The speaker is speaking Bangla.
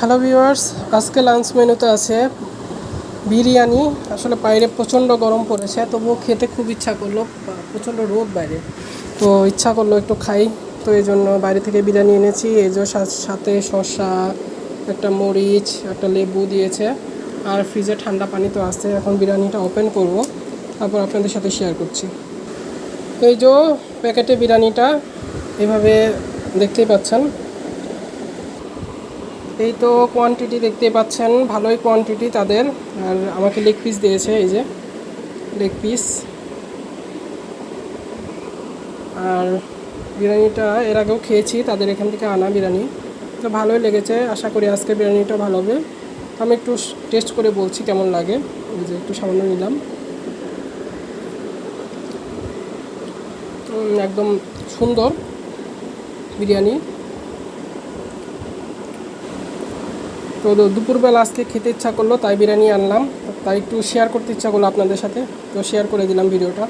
হ্যালো ভিউয়ার্স আজকে লাঞ্চ মেনুতে আছে বিরিয়ানি। আসলে বাইরে প্রচণ্ড গরম পড়েছে, তবুও খেতে খুব ইচ্ছা করল প্রচণ্ড রোদ বাইরে। তো ইচ্ছা করল একটু খাই, তো এই জন্য বাইরে থেকে বিরিয়ানি এনেছি। এই যে সাথে শসা, একটা মরিচ, একটা লেবু দিয়েছে, আর ফ্রিজে ঠান্ডা পানি তো আছে। এখন বিরিয়ানিটা ওপেন করব, তারপর আপনাদের সাথে শেয়ার করছি। এই যে প্যাকেটে বিরিয়ানিটা, এভাবে দেখতেই পাচ্ছেন। এই তো কোয়ান্টিটি দেখতে পাচ্ছেন, ভালোই কোয়ান্টিটি তাদের। আর আমাকে লেগ পিস দিয়েছে, এই যে লেগ পিস আর বিরিয়ানিটা এর আগেও খেয়েছি, তাদের এখান থেকে আনা বিরিয়ানি। তো ভালোই লেগেছে, আশা করি আজকে বিরিয়ানিটা ভালো হবে। আমি একটু টেস্ট করে বলছি কেমন লাগে। এই যে একটু সামান্য নিলাম। একদম সুন্দর বিরিয়ানি। তো দুপুরবেলা আজকে খেতে ইচ্ছা করল, তাই বিরিয়ানি আনলাম। তাই একটু শেয়ার করতে ইচ্ছা করল আপনাদের সাথে। তো শেয়ার করে দিলাম ভিডিওটা